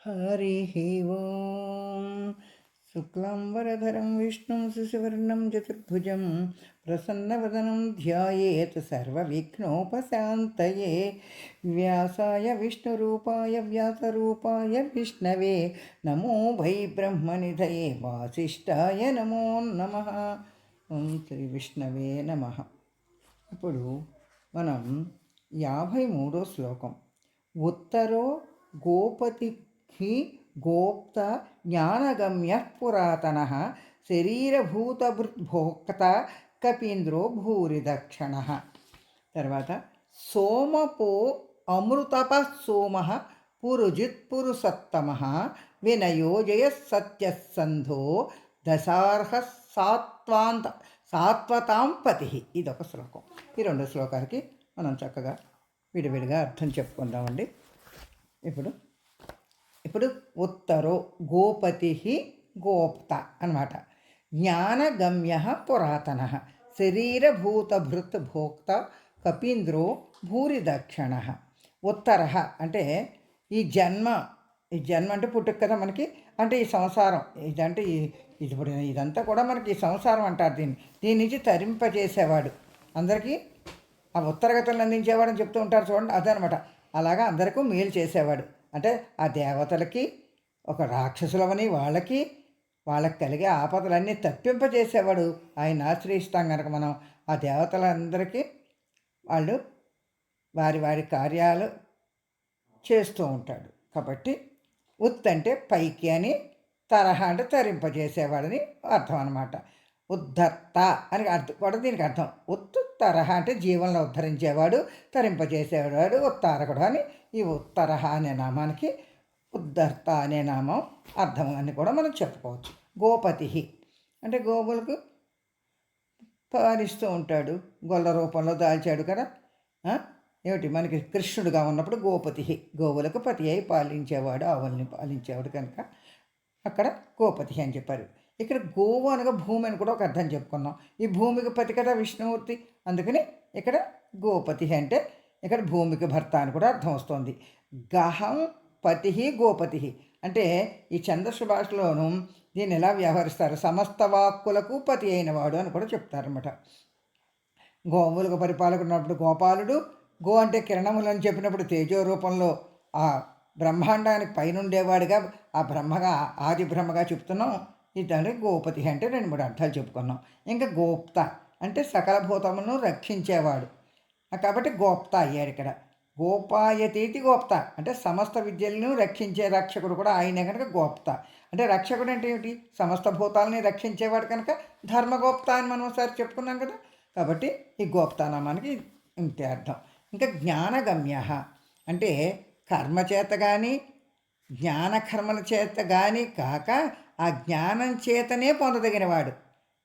हरिः ॐ शुक्लाम्बरधरं विष्णुं शिशुवर्णं चतुर्भुजं प्रसन्नवदनं ध्यायेत् सर्वविघ्नोपशान्तये व्यासाय विष्णुरूपाय व्यासरूपाय विष्णवे नमो वै ब्रह्मनिधये वासिष्ठाय नमो नमः ఓం శ్రీ విష్ణవే నమ ఇప్పుడు మనం యాభై మూడో శ్లోకం ఉత్తరో హి గోప్త జ్ఞానగమ్య పురాతన శరీరభూతభృద్భోక్త కపీంద్రో భూరిదక్షణ తర్వాత సోమపో అమృతప సోమ పురుజిత్ పురుషత్తమ వినయోజయ సత్యసంధో దశార్హ సాత్వాంత సాత్వతాంపతి ఇదొక శ్లోకం. ఈ రెండు శ్లోకాలకి మనం చక్కగా విడివిడిగా అర్థం చెప్పుకుందామండి. ఇప్పుడు ఇప్పుడు ఉత్తరో గోపతి గోప్త అనమాట జ్ఞానగమ్య పురాతన. శరీరభూతభృత్ భోక్త కపీంద్రో భూరిదక్షిణ. ఉత్తర అంటే ఈ జన్మ ఈ జన్మ అంటే పుట్టుక కదా మనకి? అంటే ఈ సంసారం. ఇదంటే ఈ ఇది ఇప్పుడు ఇదంతా కూడా మనకి ఈ సంసారం అంటారు దీన్ని. దీని నుంచి తరింపజేసేవాడు. అందరికీ ఆ ఉత్తరగతులను అందించేవాడని చెప్తూ ఉంటారు చూడండి. అదనమాట. అలాగా అందరికీ మేలు చేసేవాడు. అంటే ఆ దేవతలకి ఒక రాక్షసులవని వాళ్ళకి వాళ్ళకి కలిగే ఆపదలన్నీ తప్పింపజేసేవాడు ఆయన ఆశ్రయిస్తాం కనుక మనం. ఆ దేవతలందరికీ వాళ్ళు వారి వారి కార్యాలు చేస్తూ ఉంటాడు. కాబట్టి ఉత్ అంటే పైకి అని తరహా అంటే తరింపజేసేవాడని అర్థం అనమాట ఉద్ధర్త అని అర్థం కూడా దీనికి అర్థం. ఉత్తు తరహా అంటే జీవనంలో ఉద్ధరించేవాడు తరింపజేసేవాడు ఉత్తారకుడు అని ఈ ఉత్తరహ అనే నామానికి ఉద్ధర్త అనే నామం అర్థం అని కూడా మనం చెప్పుకోవచ్చు. గోపతి అంటే గోవులకు పాలిస్తూ ఉంటాడు. గొల్ల రూపంలో దాల్చాడు కదా. ఏమిటి? మనకి కృష్ణుడుగా ఉన్నప్పుడు గోపతి గోవులకు పతి అయి పాలించేవాడు ఆవుల్ని పాలించేవాడు కనుక అక్కడ గోపతి అని చెప్పారు. ఇక్కడ గోవు అనగా భూమి అని కూడా ఒక అర్థం చెప్పుకున్నాం. ఈ భూమికి పతి కదా విష్ణుమూర్తి. అందుకని ఇక్కడ గోపతి అంటే ఇక్కడ భూమికి భర్త అని కూడా అర్థం వస్తుంది. గహం పతి గోపతి అంటే ఈ ఛందస్సు భాషలోను దీన్ని ఎలా వ్యవహరిస్తారు? సమస్త వాక్కులకు పతి అయినవాడు అని కూడా చెప్తారన్నమాట. గోవులకు పరిపాలకున్నప్పుడు గోపాలుడు గో అంటే కిరణములని చెప్పినప్పుడు తేజో రూపంలో ఆ బ్రహ్మాండానికి పైనుండేవాడుగా ఆ బ్రహ్మగా ఆది బ్రహ్మగా చెప్తున్నాం. ఇదంటే గోపతి అంటే రెండు మూడు అర్థాలు చెప్పుకున్నాం. ఇంకా గోప్త అంటే సకల భూతమును రక్షించేవాడు. కాబట్టి గోప్త అయ్యారు ఇక్కడ. గోపాయతీతి గోప్త. అంటే సమస్త విద్యలను రక్షించే రక్షకుడు కూడా ఆయనే కనుక గోప్త. అంటే రక్షకుడు అంటే ఏమిటి? సమస్త భూతాలని రక్షించేవాడు కనుక ధర్మగోప్త అని మనం ఒకసారి చెప్పుకున్నాం కదా. కాబట్టి ఈ గోప్తానామానికి ఇంతే అర్థం. ఇంకా జ్ఞానగమ్య. అంటే కర్మ చేత కానీ జ్ఞానకర్మల చేత కానీ కాక ఆ జ్ఞానం చేతనే పొందదగినవాడు.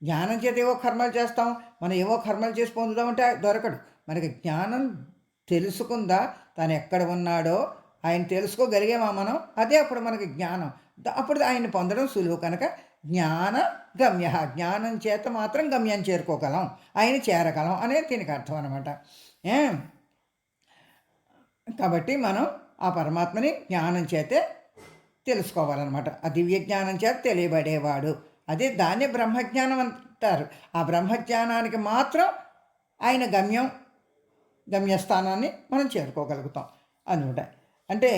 జ్ఞానం చేత ఏవో కర్మలు చేస్తాం. మనం ఏవో కర్మలు చేసి పొందుదామంటే దొరకడు. మనకి జ్ఞానం తెలుసుకుందా? తను ఎక్కడ ఉన్నాడో ఆయన తెలుసుకోగలిగేమా మనం? అదే అప్పుడు మనకి జ్ఞానం. అప్పుడు ఆయన్ని పొందడం సులువు కనుక జ్ఞాన గమ్య. జ్ఞానం చేత మాత్రం గమ్యం చేరుకోగలం. ఆయన చేరగలం అనేది దీనికి అర్థం అనమాట కాబట్టి మనం ఆ పరమాత్మని జ్ఞానం చేతే తెలుసుకోవాలన్నమాట. ఆ దివ్య జ్ఞానం చేత తెలియబడేవాడు. అదే దాన్ని బ్రహ్మజ్ఞానం అంటారు. ఆ బ్రహ్మజ్ఞానానికి మాత్రం ఆయన గమ్యం గమ్యస్థానాన్ని మనం చేరుకోగలుగుతాం అనమాట అంటే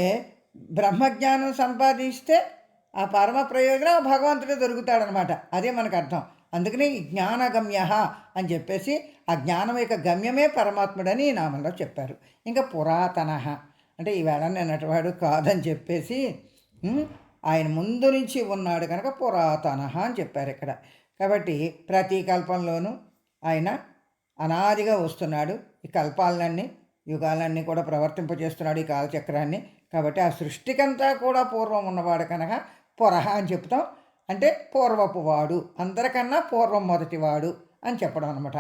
బ్రహ్మజ్ఞానం సంపాదిస్తే ఆ పరమ ప్రయోజనం భగవంతుడే దొరుకుతాడనమాట. అదే మనకు అర్థం. అందుకని జ్ఞానగమ్య అని చెప్పేసి ఆ జ్ఞానం యొక్క గమ్యమే పరమాత్ముడని ఈ నామంలో చెప్పారు. ఇంకా పురాతన. అంటే ఈవేళ నిన్నటివాడు కాదని చెప్పేసి ఆయన ముందు నుంచి ఉన్నాడు కనుక పురాతన అని చెప్పారు ఇక్కడ. కాబట్టి ప్రతి కల్పంలోనూ ఆయన అనాదిగా వస్తున్నాడు ఈ కల్పాలన్నీ యుగాలన్నీ కూడా ప్రవర్తింపజేస్తున్నాడు ఈ కాలచక్రాన్ని. కాబట్టి ఆ సృష్టికంతా కూడా పూర్వం ఉన్నవాడు కనుక పొరహ అని చెప్తాం. అంటే పూర్వపు వాడు అందరికన్నా పూర్వం మొదటివాడు అని చెప్పడం అనమాట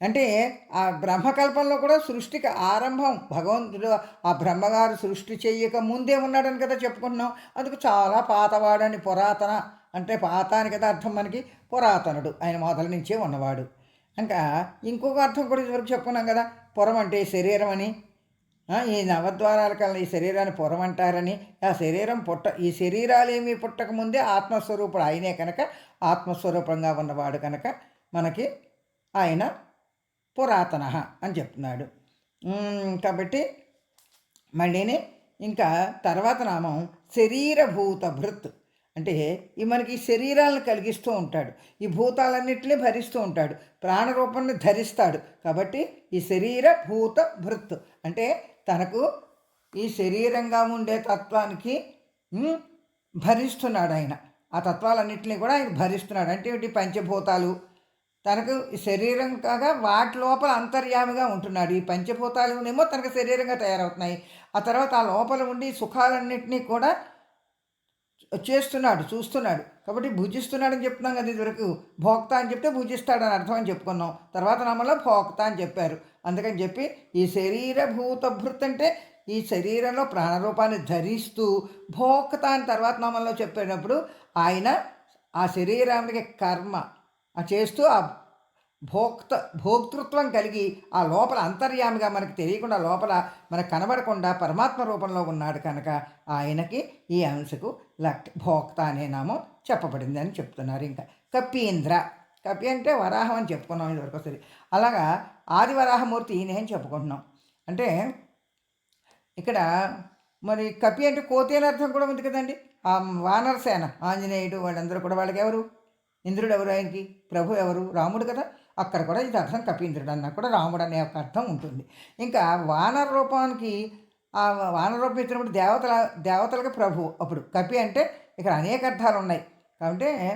అంటే ఆ బ్రహ్మకల్పంలో కూడా సృష్టికి ఆరంభం భగవంతుడు ఆ బ్రహ్మగారు సృష్టి చేయక ముందే ఉన్నాడని కదా చెప్పుకుంటున్నాం. అందుకు చాలా పాతవాడని పురాతన అంటే పాత అని కదా అర్థం మనకి పురాతనుడు ఆయన మొదల నుంచే ఉన్నవాడు. ఇంకా ఇంకొక అర్థం కూడా ఇదివరకు చెప్పుకున్నాం కదా పొరం అంటే శరీరం అని. ఈ నవద్వారాల కల్లా ఈ శరీరాన్ని పొరం అంటారని. ఆ శరీరం పుట్ట ఈ శరీరాలు పుట్టకముందే పుట్టక ముందే ఆత్మస్వరూపుడు ఆయనే కనుక ఆత్మస్వరూపంగా ఉన్నవాడు కనుక మనకి ఆయన పురాతన అని చెప్తున్నాడు. కాబట్టి మళ్ళీని ఇంకా తర్వాత నామం శరీరభూత భృత్ అంటే ఈ మనకి ఈ శరీరాలను కలిగిస్తూ ఉంటాడు. ఈ భూతాలన్నింటినీ భరిస్తూ ఉంటాడు. ప్రాణరూపాన్ని ధరిస్తాడు. కాబట్టి ఈ శరీర భూత భృత్. అంటే తనకు ఈ శరీరంగా ఉండే తత్వానికి భరిస్తున్నాడు ఆయన. ఆ తత్వాలన్నింటినీ కూడా ఆయన భరిస్తున్నాడు. అంటే ఏమిటి? పంచభూతాలు. తనకు ఈ శరీరం కాగా వాటి లోపల అంతర్యామిగా ఉంటున్నాడు. ఈ పంచభూతాలు ఏమో తనకు శరీరంగా తయారవుతున్నాయి. ఆ తర్వాత ఆ లోపల ఉండి సుఖాలన్నింటినీ కూడా చేస్తున్నాడు చూస్తున్నాడు. కాబట్టి భుజిస్తున్నాడని చెప్తున్నాం కదా ఇదివరకు. భోక్త అని చెప్తే భుజిస్తాడని అర్థం అని చెప్పుకున్నాం. తర్వాత నామలో భోక్త అని చెప్పారు. అందుకని చెప్పి ఈ శరీర భూతభృత్ అంటే ఈ శరీరంలో ప్రాణరూపాన్ని ధరిస్తూ భోక్త అని తర్వాత నామంలో చెప్పేటప్పుడు ఆయన ఆ శరీరానికి కర్మ ఆ చేస్తూ ఆ భోక్త భోక్తృత్వం కలిగి ఆ లోపల అంతర్యామిగా మనకు తెలియకుండా లోపల మనకు కనబడకుండా పరమాత్మ రూపంలో ఉన్నాడు కనుక ఆయనకి ఈ అంశకు లక్ భోక్త అనే నామం చెప్పబడింది అని చెప్తున్నారు ఇంకా. కపీంద్ర కపి అంటే వరాహం అని చెప్పుకున్నాం ఇదివరకు సరే అలాగా ఆది వరాహమూర్తి ఈయనే అని చెప్పుకుంటున్నాం. అంటే ఇక్కడ మరి కపి అంటే కోతి అని అర్థం కూడా ఉంది కదండి. ఆ వానరసేన ఆంజనేయుడు వాళ్ళందరూ కూడా వాళ్ళకి ఎవరు ఇంద్రుడు ఎవరు ఆయనకి? ప్రభు ఎవరు? రాముడు కదా. అక్కడ కూడా ఇది అర్థం కపీంద్రుడు అన్నా కూడా రాముడు అనే ఒక అర్థం ఉంటుంది. ఇంకా వానర రూపానికి ఆ వానర రూపం ఇచ్చినప్పుడు దేవతల దేవతలకు ప్రభు అప్పుడు కపి అంటే ఇక్కడ అనేక అర్థాలు ఉన్నాయి. కాబట్టి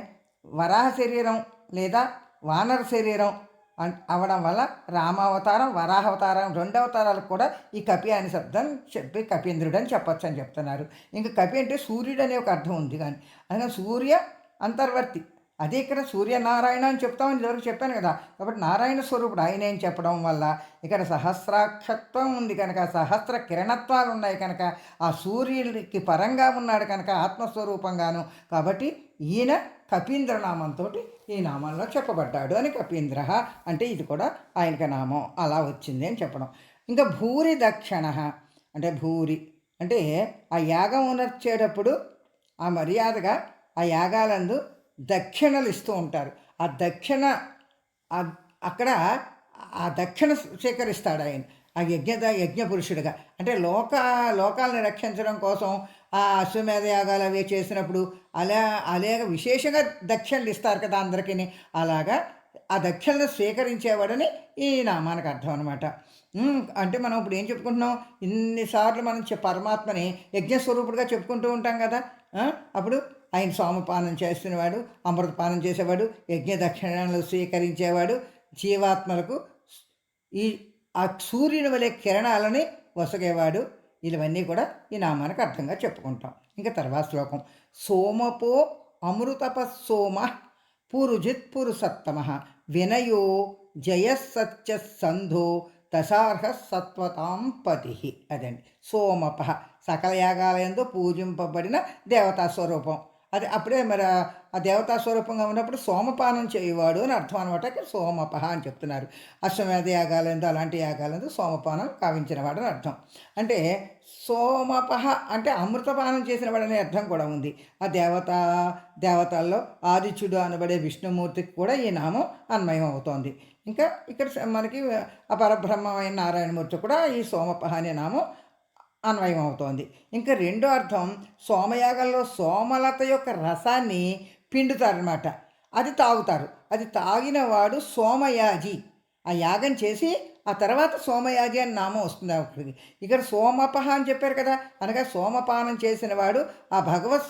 వరాహ శరీరం లేదా వానర శరీరం అన్- అవడం వల్ల రామావతారం వరాహావతారం రెండు అవతారాలకు కూడా ఈ కపి అనే శబ్దం చెప్పి కపీంద్రుడు అని చెప్పొచ్చు అని చెప్తున్నారు. ఇంకా కపి అంటే సూర్యుడు అనే ఒక అర్థం ఉంది కానీ అందుకని సూర్య అంతర్వర్తి. అదే ఇక్కడ సూర్యనారాయణ అని చెప్తామని ఇదివరకు చెప్పాను కదా. కాబట్టి నారాయణ స్వరూపుడు ఆయనే అని చెప్పడం వల్ల ఇక్కడ సహస్రాక్షత్వం ఉంది కనుక సహస్ర కిరణత్వాలు ఉన్నాయి కనుక ఆ సూర్యుడికి పరంగా ఉన్నాడు కనుక ఆత్మస్వరూపంగాను. కాబట్టి ఈయన కపీంద్ర నామంతో ఈ నామంలో చెప్పబడ్డాడు అని కపీంద్ర అంటే ఇది కూడా ఆయనకి నామం. అలా వచ్చింది అని చెప్పడం. ఇంకా భూరి దక్షిణ అంటే భూరి అంటే ఆ యాగం ఉనర్చేటప్పుడు ఆ మర్యాదగా ఆ యాగాలందు దక్షిణలు ఇస్తూ ఉంటారు. ఆ దక్షిణ అక్కడ ఆ దక్షిణ స్వీకరిస్తాడు ఆయన. ఆ యజ్ఞ యజ్ఞ పురుషుడిగా అంటే లోక లోకాలను రక్షించడం కోసం ఆ అశ్వమేధ యాగాలు అవి చేసినప్పుడు అలా అలాగ విశేషంగా దక్షిణలు ఇస్తారు కదా అందరికీ అలాగా ఆ దక్షిణను స్వీకరించేవాడని ఈ నామానికి అర్థం అనమాట అంటే మనం ఇప్పుడు ఏం చెప్పుకుంటున్నాం? ఇన్నిసార్లు మనం పరమాత్మని యజ్ఞస్వరూపుడుగా చెప్పుకుంటూ ఉంటాం కదా. అప్పుడు ఆయన సోమపానం చేస్తున్నవాడు అమృతపానం చేసేవాడు యజ్ఞ దక్షిణలు స్వీకరించేవాడు జీవాత్మలకు ఈ ఆ సూర్యుని వలె కిరణాలని వసగేవాడు. ఇవన్నీ కూడా ఈ నామానికి అర్థంగా చెప్పుకుంటాం. ఇంకా తర్వాత శ్లోకం. సోమపో అమృతప సోమ పురుజిత్ పురుసత్తమ వినయో జయసత్య సంధో దశార్హ సత్వతాం పతి అదండి. సోమప సకల యాగాలయందు పూజింపబడిన దేవతా స్వరూపం. అది అప్పుడే మరి ఆ- ఆ దేవతా స్వరూపంగా ఉన్నప్పుడు సోమపానం చేయవాడు అని అర్థం అనమాట. ఇక్కడ సోమపహ అని చెప్తున్నారు. అశ్వమేధ యాగాలందు అలాంటి యాగాలందు సోమపానం కావించినవాడు అని అర్థం. అంటే సోమపహ అంటే అమృతపానం చేసినవాడు అనే అర్థం కూడా ఉంది. ఆ దేవత దేవతల్లో ఆదిత్యుడు అనబడే విష్ణుమూర్తికి కూడా ఈ నామం అన్వయం అవుతోంది. ఇంకా ఇక్కడ మనకి ఆ పరబ్రహ్మమైన నారాయణమూర్తి కూడా ఈ సోమపహ అనే నామం అన్వయం అవుతోంది ఇంకా రెండో అర్థం సోమయాగంలో సోమలత యొక్క రసాన్ని పిండుతారనమాట అది తాగుతారు. అది తాగిన వాడు సోమయాజి. ఆ యాగం చేసి ఆ తర్వాత సోమయాజి అని నామం వస్తుంది అక్కడికి ఇక్కడ సోమపహ అని చెప్పారు కదా అనగా సోమపానం చేసిన వాడు ఆ భగవత్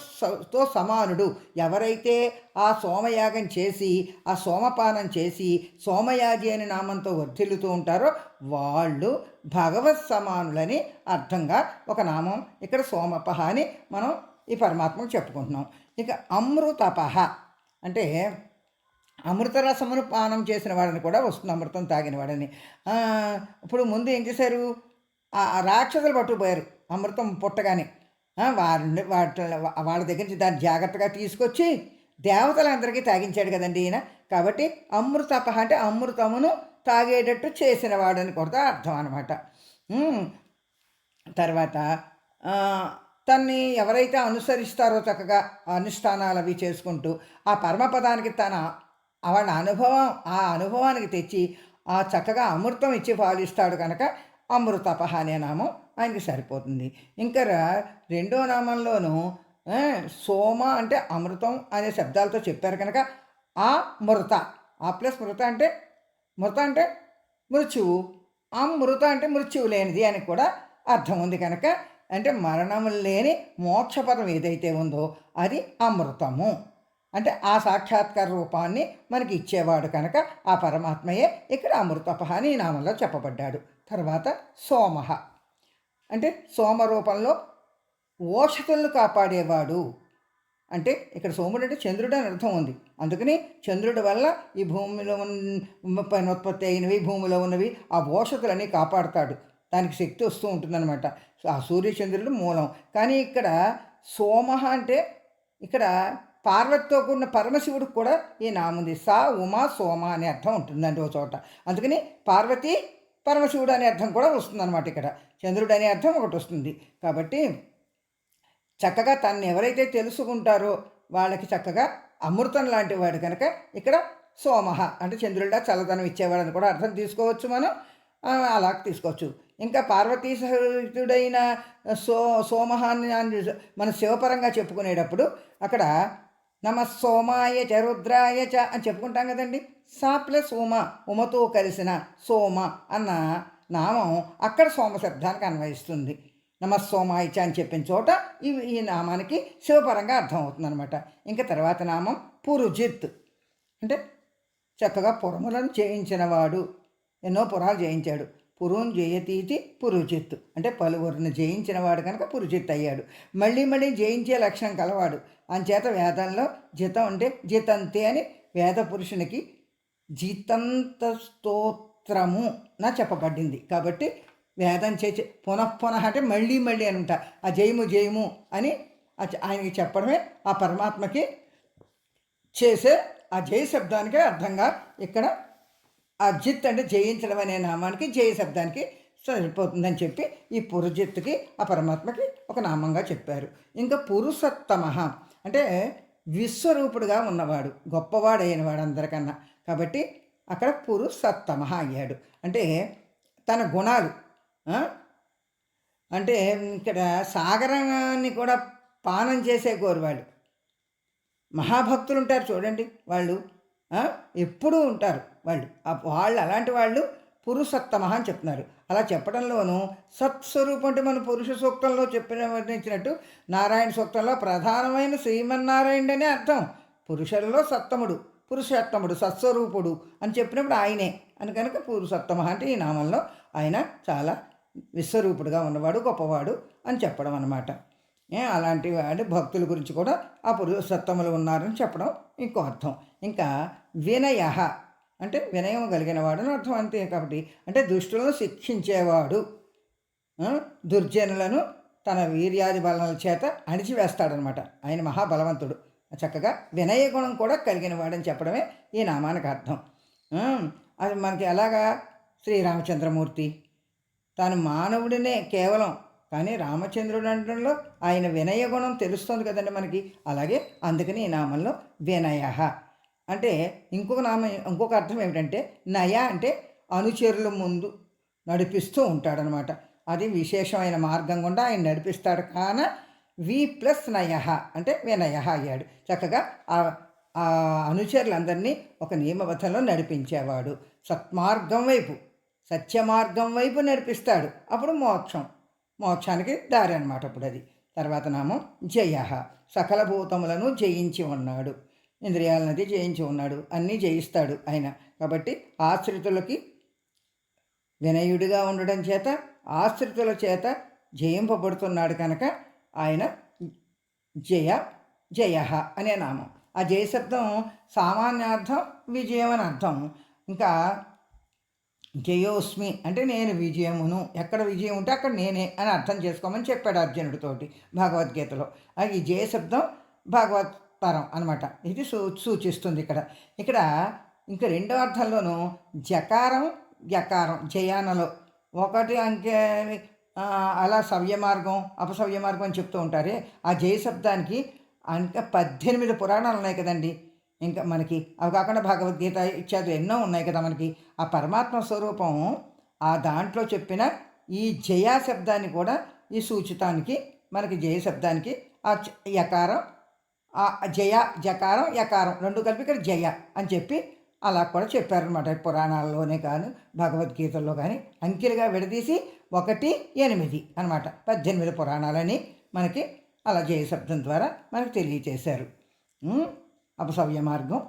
సమానుడు. ఎవరైతే ఆ సోమయాగం చేసి ఆ సోమపానం చేసి సోమయాజి అనే నామంతో వర్ధిల్లుతూ ఉంటారో వాళ్ళు భగవత్ సమానులని అర్థంగా ఒక నామం ఇక్కడ సోమపహ అని మనం ఈ పరమాత్మకు చెప్పుకుంటున్నాం. ఇక అమృతపహ అంటే అమృత రసమును పానం చేసిన వాడిని కూడా వస్తుంది అమృతం తాగిన వాడని ఇప్పుడు ముందు ఏం చేశారు? రాక్షసులు పట్టుకుపోయారు అమృతం పుట్టగానే. వారిని వాటి వాళ్ళ దగ్గర నుంచి దాన్ని జాగ్రత్తగా తీసుకొచ్చి దేవతలందరికీ తాగించాడు కదండి ఈయన. కాబట్టి అమృతపహ అంటే అమృతమును తాగేటట్టు చేసిన వాడని కూడా అర్థం అనమాట తర్వాత తన్ని ఎవరైతే అనుసరిస్తారో చక్కగా అనుష్ఠానాలు అవి చేసుకుంటూ ఆ పరమపదానికి తన వాళ్ళ అనుభవం ఆ అనుభవానికి తెచ్చి ఆ చక్కగా అమృతం ఇచ్చి పాలిస్తాడు కనుక అమృతపహ అనే నామం ఆయనకి సరిపోతుంది. ఇంకా రా- రెండో నామంలోనూ సోమ అంటే అమృతం అనే శబ్దాలతో చెప్పారు కనుక ఆ మృత ఆ ప్లస్ మృత అంటే మృత అంటే మృత్యువు అమృత అంటే మృత్యువు లేనిది అని కూడా అర్థం ఉంది కనుక అంటే మరణము లేని మోక్షపదం ఏదైతే ఉందో అది అమృతము. అంటే ఆ సాక్షాత్కార రూపాన్ని మనకి ఇచ్చేవాడు కనుక ఆ పరమాత్మయే. ఇక్కడ అమృతపహ అని నామంలో చెప్పబడ్డాడు. తర్వాత సోమహ. అంటే సోమ రూపంలో ఓషతులను కాపాడేవాడు. అంటే ఇక్కడ సోముడు అంటే చంద్రుడు అని అర్థం ఉంది. అందుకని చంద్రుడి వల్ల ఈ భూమిలో ఉన్న పైన ఉత్పత్తి అయినవి భూమిలో ఉన్నవి ఆ ఓషతులన్నీ కాపాడుతాడు. దానికి శక్తి వస్తూ ఉంటుందన్నమాట. ఆ సూర్యచంద్రుడు మూలం. కానీ ఇక్కడ సోమహ అంటే ఇక్కడ పార్వతితో కూడిన పరమశివుడికి కూడా ఈ నాముంది సా ఉమా సోమ అనే అర్థం ఉంటుందండి ఒక చోట. అందుకని పార్వతి పరమశివుడు అనే అర్థం కూడా వస్తుందన్నమాట ఇక్కడ. చంద్రుడు అనే అర్థం ఒకటి వస్తుంది. కాబట్టి చక్కగా తను ఎవరైతే తెలుసుకుంటారో వాళ్ళకి చక్కగా అమృతం లాంటి వాడు కనుక ఇక్కడ సోమహ అంటే చంద్రుడా చల్లదనం ఇచ్చేవాడని కూడా అర్థం తీసుకోవచ్చు మనం. అలా తీసుకోవచ్చు. ఇంకా పార్వతీ సహితుడైన సో సోమహాన్ని మన శివపరంగా చెప్పుకునేటప్పుడు అక్కడ నమ సోమాయ చ రుద్రాయ చ అని చెప్పుకుంటాం కదండి. సా ప్లస్ ఉమ ఉమతో కలిసిన సోమ అన్న నామం అక్కడ సోమ శబ్దానికి అన్వయిస్తుంది. నమస్సోమాయ చ అని చెప్పిన చోట ఈ ఈ నామానికి శివపరంగా అర్థం అవుతుంది అనమాట ఇంకా తర్వాత నామం పురుజిత్. అంటే చక్కగా పురములను చేయించినవాడు. ఎన్నో పురాలు చేయించాడు. పురుం జయతీతి పురుజిత్ అంటే పలువురిని జయించినవాడు కనుక పురుజిత్ అయ్యాడు. మళ్ళీ మళ్ళీ జయించే లక్షణం కలవాడు. అంచేత వేదంలో జితం అంటే జితంతే అని వేద పురుషునికి జితంత స్తోత్రము నా చెప్పబడింది. కాబట్టి వేదం చేసి పునఃపునః అంటే మళ్ళీ మళ్ళీ అని ఉంటా ఆ జయము జయము అని ఆయనకి చెప్పడమే ఆ పరమాత్మకి చేసే ఆ జయ శబ్దానికే అర్థంగా ఇక్కడ అజిత్ అంటే జయించడం అనే నామానికి జయ శబ్దానికి సరిపోతుందని చెప్పి ఈ పురుజిత్తుకి ఆ పరమాత్మకి ఒక నామంగా చెప్పారు. ఇంకా పురుషోత్తమ అంటే విశ్వరూపుడుగా ఉన్నవాడు గొప్పవాడైన వాడు అందరికన్నా కాబట్టి అక్కడ పురుషోత్తమ అయ్యాడు. అంటే తన గుణాలు అంటే ఇక్కడ సాగరాన్ని కూడా పానం చేసే కోరువాళ్ళు మహాభక్తులు ఉంటారు చూడండి వాళ్ళు ఎప్పుడూ ఉంటారు. వాళ్ళు. వాళ్ళు అలాంటి వాళ్ళు పురుషోత్తమ అని చెప్తున్నారు. అలా చెప్పడంలోనూ సత్స్వరూపం అంటే మన పురుష సూక్తంలో చెప్పిన వర్ణించినట్టు నారాయణ సూక్తంలో ప్రధానమైన శ్రీమన్నారాయణుడు అనే అర్థం. పురుషులలో సత్తముడు పురుషోత్తముడు సత్స్వరూపుడు అని చెప్పినప్పుడు ఆయనే. అని కనుక పురుషోత్తమ అంటే ఈ నామంలో ఆయన చాలా విశ్వరూపుడుగా ఉన్నవాడు గొప్పవాడు అని చెప్పడం అనమాట అలాంటి వాడు భక్తుల గురించి కూడా ఆ పురుషోత్తములు ఉన్నారని చెప్పడం ఇంకో అర్థం. ఇంకా వినయ అంటే వినయం కలిగినవాడు అని అర్థం అంతే కాబట్టి. అంటే దుష్టులను శిక్షించేవాడు దుర్జనులను తన వీర్యాది బలాల చేత అణిచివేస్తాడనమాట. ఆయన మహాబలవంతుడు. చక్కగా వినయ గుణం కూడా కలిగిన వాడని చెప్పడమే ఈ నామానికి అర్థం. అది మనకి ఎలాగా? శ్రీరామచంద్రమూర్తి. తాను మానవుడినే కేవలం కానీ రామచంద్రుడు అనడంలో ఆయన వినయ గుణం తెలుస్తుంది కదండి మనకి. అలాగే అందుకని ఈ నామంలో వినయ. అంటే ఇంకొక నామం ఇంకొక అర్థం ఏమిటంటే నయ అంటే అనుచరుల ముందు నడిపిస్తూ ఉంటాడనమాట. అది విశేషమైన మార్గం గుండా ఆయన నడిపిస్తాడు. కాన వి ప్లస్ నయ అంటే వినయ అయ్యాడు. చక్కగా ఆ అనుచరులందరినీ ఒక నియమబద్ధంలో నడిపించేవాడు. సత్మార్గం వైపు సత్యమార్గం వైపు నడిపిస్తాడు. అప్పుడు మోక్షం మోక్షానికి దారి అనమాట అప్పుడు అది తర్వాత నామం జయ సకల భూతములను జయించి ఉన్నాడు. ఇంద్రియాలనది జయించి ఉన్నాడు. అన్నీ జయిస్తాడు ఆయన. కాబట్టి ఆశ్రితులకి వినయుడిగా ఉండడం చేత ఆశ్రితుల చేత జయింపబడుతున్నాడు కనుక ఆయన జయ జయ అనే నామం. ఆ జయశబ్దం సామాన్యార్థం విజయం అని అర్థం. ఇంకా జయోస్మి అంటే నేను విజయమును. ఎక్కడ విజయం ఉంటే అక్కడ నేనే అని అర్థం చేసుకోమని చెప్పాడు అర్జునుడితోటి భగవద్గీతలో. ఈ జయశబ్దం భగవత్ పరం అనమాట ఇది సూ సూచిస్తుంది ఇక్కడ. ఇక్కడ ఇంకా రెండో అర్థంలోనూ జకారం యకారం జయానలో. ఒకటి అంకే అలా సవ్య మార్గం అపసవ్య మార్గం అని చెప్తూ ఉంటారే. ఆ జయ శబ్దానికి ఇంకా పద్దెనిమిది పురాణాలు ఉన్నాయి కదండి. ఇంకా మనకి అవి కాకుండా భగవద్గీత ఇత్యాదులు ఎన్నో ఉన్నాయి కదా మనకి. ఆ పరమాత్మ స్వరూపం ఆ దాంట్లో చెప్పిన ఈ జయా శబ్దాన్ని కూడా ఈ సూచితానికి మనకి జయ శబ్దానికి ఆ యకారం జయ జకారం యకారం. రెండు కలిపి ఇక్కడ జయ అని చెప్పి అలా కూడా చెప్పారనమాట పురాణాల్లోనే కానీ భగవద్గీతల్లో కానీ అంకెలుగా విడదీసి ఒకటి ఎనిమిది అనమాట పద్దెనిమిది పురాణాలని మనకి అలా జయ శబ్దం ద్వారా మనకు తెలియచేశారు. అపసవ్య మార్గం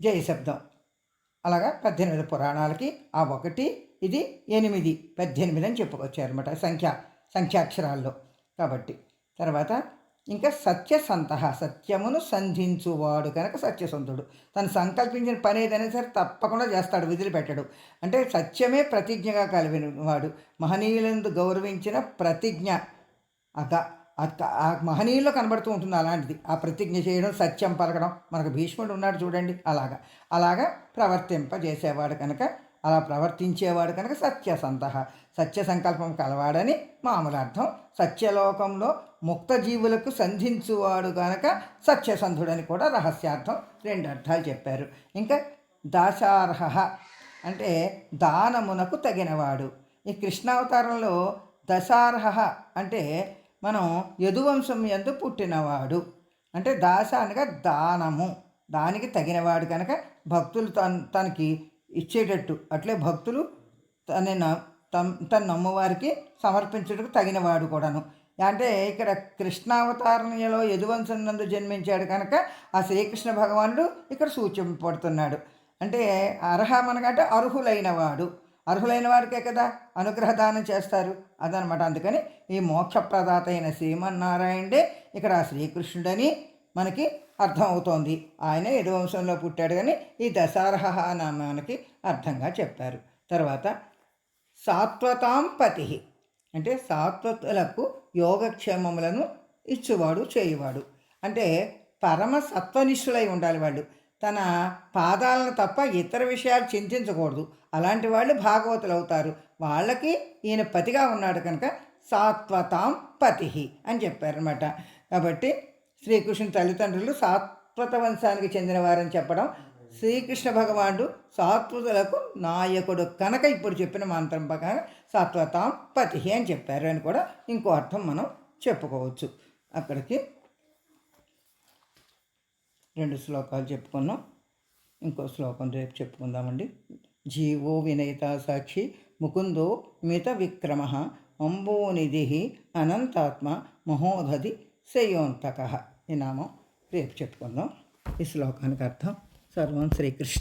జయ శబ్దం. అలాగా పద్దెనిమిది పురాణాలకి ఆ ఒకటి ఇది ఎనిమిది పద్దెనిమిది అని చెప్పుకొచ్చారనమాట సంఖ్య సంఖ్యాక్షరాల్లో. కాబట్టి తర్వాత ఇంకా సత్యసంత సత్యమును సంధించువాడు కనుక సత్యసంతుడు. తను సంకల్పించిన పని ఏదైనా సరే తప్పకుండా చేస్తాడు వదిలిపెట్టడు. అంటే సత్యమే ప్రతిజ్ఞగా కలిగిన వాడు మహనీయులందు గౌరవించిన ప్రతిజ్ఞ అక అక్క- ఆ మహనీయుల్లో కనబడుతూ ఉంటుంది అలాంటిది. ఆ ప్రతిజ్ఞ చేయడం సత్యం పలకడం. మనకు భీష్ముడు ఉన్నాడు చూడండి అలాగా. అలాగా ప్రవర్తింపజేసేవాడు కనుక అలా ప్రవర్తించేవాడు కనుక సత్యసంత సత్య సంకల్పం కలవాడని మామూలు అర్థం సత్యలోకంలో ముక్త జీవులకు సంధించువాడు కనుక సత్యసంధుడని కూడా రహస్యార్థం. రెండు అర్థాలు చెప్పారు. ఇంకా దాశార్హ అంటే దానమునకు తగినవాడు. ఈ కృష్ణావతారంలో దశార్హ అంటే మనం యదువంశం ఎందు పుట్టినవాడు. అంటే దాస అనగా దానము. దానికి తగినవాడు కనుక భక్తులు తన్ తనకి ఇచ్చేటట్టు. అట్లే భక్తులు తన తన తన నమ్మవారికి సమర్పించడానికి తగినవాడు కూడాను. అంటే ఇక్కడ కృష్ణావతారణలో యదువంశనందు జన్మించాడు కనుక ఆ శ్రీకృష్ణ భగవానుడు ఇక్కడ సూచింపబడుతున్నాడు. అంటే అర్హమనగంటే అర్హులైన వాడు అర్హులైన వారికే కదా అనుగ్రహ దానం చేస్తారు అదనమాట. అందుకని ఈ మోక్షప్రదాత అయిన శ్రీమన్నారాయణుడే ఇక్కడ ఆ శ్రీకృష్ణుడని మనకి అర్థమవుతోంది. ఆయన యదువంశంలో పుట్టాడు కానీ ఈ దశార్హ నామానికి అర్థంగా చెప్పారు. తర్వాత సాత్వతాం పతి అంటే సాత్వతులకు యోగక్షేమములను ఇచ్చువాడు చేయువాడు. అంటే పరమ సత్వనిష్ఠులై ఉండాలి వాళ్ళు. తన పాదాలను తప్ప ఇతర విషయాలు చింతించకూడదు. అలాంటి వాళ్ళు భాగవతులు అవుతారు. వాళ్ళకి ఈయన పతిగా ఉన్నాడు కనుక సాత్వతాం పతి అని చెప్పారనమాట కాబట్టి శ్రీకృష్ణ తల్లిదండ్రులు సాత్వత వంశానికి చెందినవారని చెప్పడం శ్రీకృష్ణ భగవానుడు సాత్వతులకు నాయకుడు కనుక ఇప్పుడు చెప్పిన మంత్రం ప్రకారం సాత్వతాం పతి అని చెప్పారు అని కూడా ఇంకో అర్థం మనం చెప్పుకోవచ్చు. అక్కడికి రెండు శ్లోకాలు చెప్పుకున్నాం. ఇంకో శ్లోకం రేపు చెప్పుకుందామండి. జీవో వినయత సాక్షి ముకుందో మిత విక్రమ అంబోనిధి అనంతాత్మ మహోధది శయోంతక ఈ నామం రేపు చెప్పుకుందాం. ఈ శ్లోకానికి అర్థం. సర్వం శ్రీకృష్ణ